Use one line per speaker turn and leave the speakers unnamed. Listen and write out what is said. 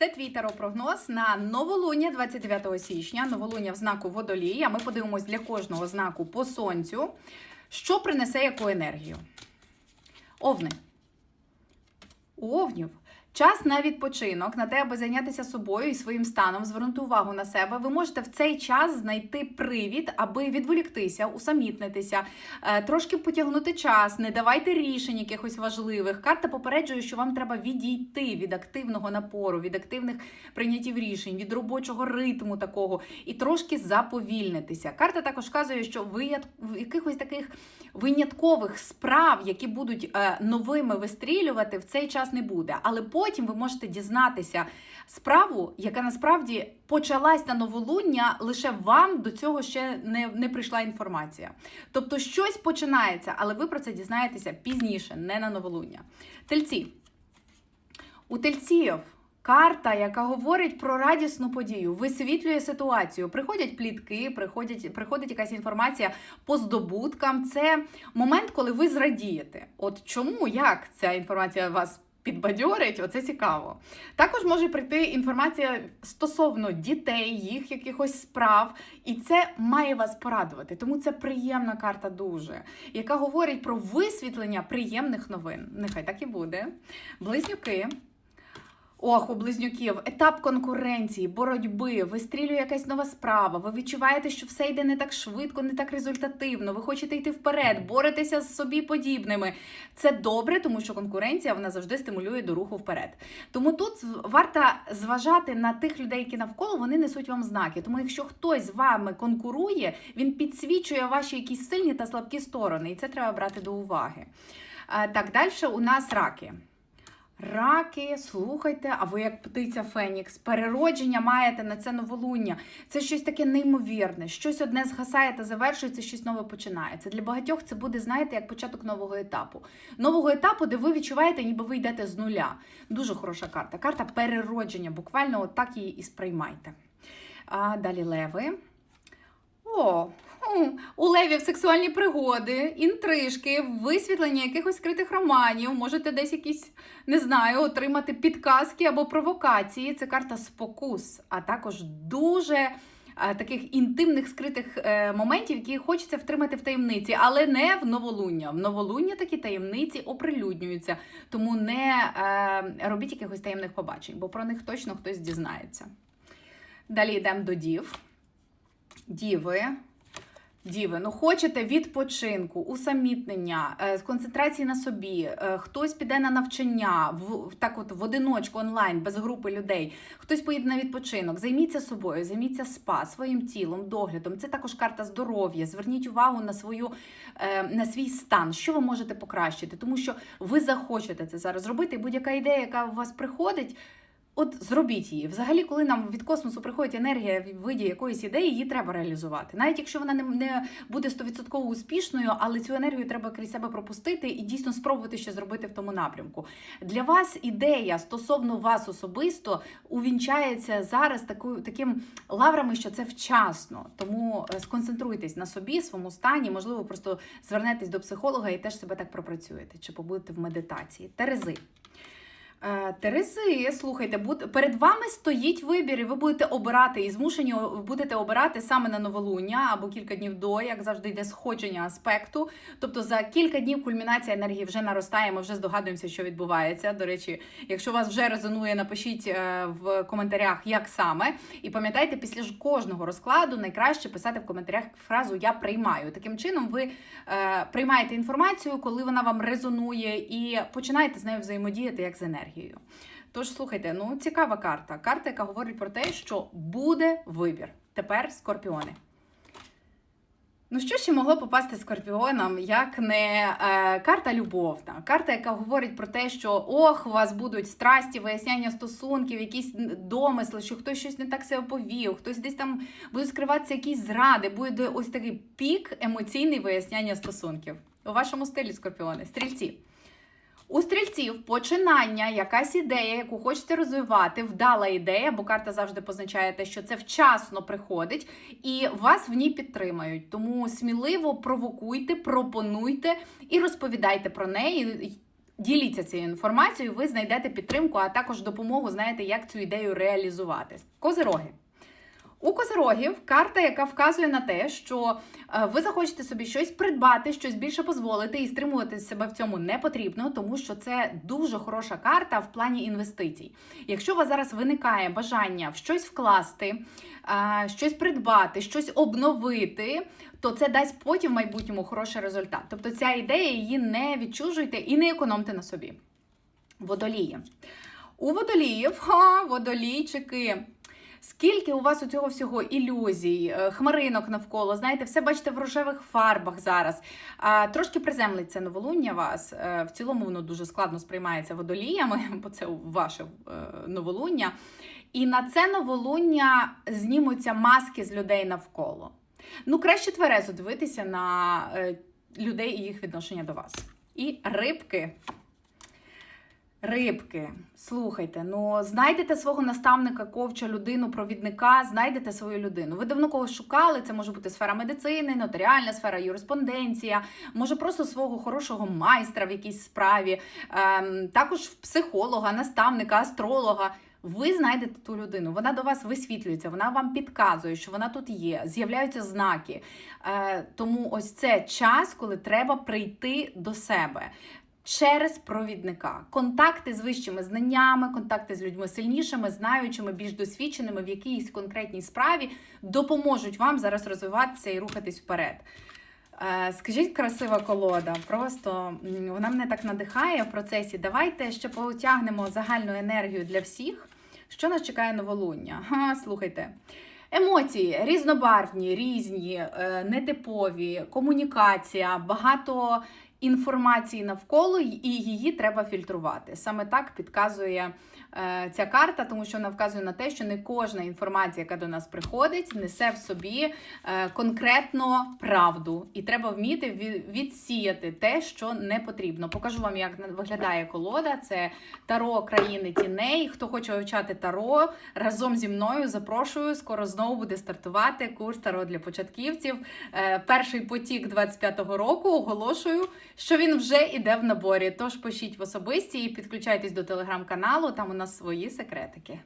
Це твій таропрогноз на новолуння 29 січня, новолуння в знаку водолія. Ми подивимось для кожного знаку по сонцю, що принесе яку енергію. Овни. У овнів час на відпочинок, на те, аби зайнятися собою і своїм станом, звернути увагу на себе. Ви можете в цей час знайти привід, аби відволіктися, усамітнитися, е, трошки потягнути час, не давайте рішень якихось важливих. Карта попереджує, що вам треба відійти від активного напору, від активних прийняттів рішень, від робочого ритму такого і трошки заповільнитися. Карта також вказує, що ви в якихось таких виняткових справ, які будуть е, новими вистрілювати, в цей час не буде. Але потім ви можете дізнатися справу, яка насправді почалась на новолуння, лише вам до цього ще не, не прийшла інформація. Тобто щось починається, але ви про це дізнаєтеся пізніше, не на новолуння. Тельці. У тельців карта, яка говорить про радісну подію, висвітлює ситуацію. Приходять плітки, приходять, приходить якась інформація по здобуткам. Це момент, коли ви зрадієте. От чому, як ця інформація вас підбадьорить, оце цікаво. Також може прийти інформація стосовно дітей, їх якихось справ, і це має вас порадувати. Тому це приємна карта дуже, яка говорить про висвітлення приємних новин. Нехай так і буде. Близнюки. Ох, у близнюків етап конкуренції, боротьби, вистрілює якась нова справа. Ви відчуваєте, що все йде не так швидко, не так результативно. Ви хочете йти вперед, боретеся з собі подібними. Це добре, тому що конкуренція вона завжди стимулює до руху вперед. Тому тут варто зважати на тих людей, які навколо вони несуть вам знаки. Тому, якщо хтось з вами конкурує, він підсвічує ваші якісь сильні та слабкі сторони, і це треба брати до уваги. Так, далі у нас раки. Раки, слухайте, а ви як птиця Фенікс, переродження маєте на це новолуння. Це щось таке неймовірне, щось одне згасає та завершується, щось нове починається. Для багатьох це буде, знаєте, як початок нового етапу. Нового етапу, де ви відчуваєте, ніби ви йдете з нуля. Дуже хороша карта. Карта переродження. Буквально от її і сприймайте. А далі леви. О, у сексуальні пригоди, інтрижки, висвітлення якихось скритих романів. Можете десь якісь, не знаю, отримати підказки або провокації. Це карта спокус, а також дуже е, таких інтимних скритих е, моментів, які хочеться втримати в таємниці, але не в новолуння. В новолуння такі таємниці оприлюднюються, тому не е, робіть якихось таємних побачень, бо про них точно хтось дізнається. Далі йдемо до дів. Діви. Діви, ну хочете відпочинку, усамітнення, е, концентрації на собі, е, хтось піде на навчання, в так от в одиночку онлайн, без групи людей, хтось поїде на відпочинок. Займіться собою, займіться спа, своїм тілом, доглядом. Це також карта здоров'я. Зверніть увагу на свою е, на свій стан, що ви можете покращити, тому що ви захочете це зараз зробити. І будь-яка ідея, яка у вас приходить. От зробіть її. Взагалі, коли нам від космосу приходить енергія в виді якоїсь ідеї, її треба реалізувати. Навіть якщо вона не, не буде 100% успішною, але цю енергію треба крізь себе пропустити і дійсно спробувати щось зробити в тому напрямку. Для вас ідея стосовно вас особисто увінчається зараз такою таким лаврами, що це вчасно. Тому е, сконцентруйтесь на собі, своєму стані. Можливо, просто звернетесь до психолога і теж себе так пропрацюєте, чи побудете в медитації. Терези. Е, Терези, слухайте, перед вами стоїть вибір, і ви будете обирати і змушені будете обирати саме на новолуння або кілька днів до, як завжди йде сходження аспекту. Тобто за кілька днів кульмінація енергії вже наростає. Ми вже здогадуємося, що відбувається. До речі, якщо вас вже резонує, напишіть е, в коментарях, як саме. І пам'ятайте, після ж кожного розкладу найкраще писати в коментарях фразу Я приймаю. Таким чином, ви е, приймаєте інформацію, коли вона вам резонує, і починаєте з нею взаємодіяти як з енергією. Тож слухайте, ну цікава карта. Карта, яка говорить про те, що буде вибір. Тепер скорпіони. Ну, що ще могло попасти скорпіонам, як не е, карта любовна, карта, яка говорить про те, що ох, у вас будуть страсті, виясняння стосунків, якісь домисли, що хтось щось не так себе повів, хтось десь там будуть скриватися якісь зради, буде ось такий пік емоційний виясняння стосунків. У вашому стилі скорпіони, стрільці. У стрільців починання, якась ідея, яку хочете розвивати, вдала ідея, бо карта завжди позначає те, що це вчасно приходить, і вас в ній підтримають. Тому сміливо провокуйте, пропонуйте і розповідайте про неї. Діліться цією інформацією, ви знайдете підтримку, а також допомогу, знаєте, як цю ідею реалізувати. Козироги. У козирогів карта, яка вказує на те, що е, ви захочете собі щось придбати, щось більше дозволити і стримувати себе в цьому не потрібно, тому що це дуже хороша карта в плані інвестицій. Якщо у вас зараз виникає бажання в щось вкласти, е, щось придбати, щось обновити, то це дасть потім в майбутньому хороший результат. Тобто ця ідея її не відчужуйте і не економте на собі. Водолії. У водоліїв, ха, водолійчики. Скільки у вас у цього всього ілюзій, е, хмаринок навколо, знаєте, все бачите в рожевих фарбах зараз. Трошки приземлиться новолуння вас. Е, В цілому воно дуже складно сприймається водоліями, бо це ваше е, новолуння. І на це новолуння знімуться маски з людей навколо. Ну, краще тверезо дивитися на людей і їх відношення до вас. І рибки. Рибки, слухайте, ну знайдете свого наставника, ковча, людину, провідника, знайдете свою людину. Ви давно когось шукали, це може бути сфера медицини, нотаріальна сфера, юриспонденція, може просто свого хорошого майстра в якійсь справі, ем, також психолога, наставника, астролога. Ви знайдете ту людину, вона до вас висвітлюється, вона вам підказує, що вона тут є, з'являються знаки. Е, тому ось це час, коли треба прийти до себе через провідника. Контакти з вищими знаннями, контакти з людьми сильнішими, знаючими, більш досвідченими в якійсь конкретній справі допоможуть вам зараз розвиватися і рухатись вперед. Е, Скажіть, красива колода, просто вона мене так надихає в процесі. Давайте ще потягнемо загальну енергію для всіх. Що нас чекає новолуння? Ха, слухайте. Емоції різнобарвні, різні, е, нетипові, комунікація, багато інформації навколо, і її треба фільтрувати. Саме так підказує е, ця карта, тому що вона вказує на те, що не кожна інформація, яка до нас приходить, несе в собі е, конкретно правду, і треба вміти ві- відсіяти те, що не потрібно. Покажу вам, як виглядає колода. Це таро країни тіней. Хто хоче вивчати таро разом зі мною, запрошую. Скоро знову буде стартувати курс таро для початківців. Е, Перший потік 25-го року оголошую, що він вже іде в наборі. Тож пишіть в особисті і підключайтесь до телеграм-каналу. Там у нас свої секретики.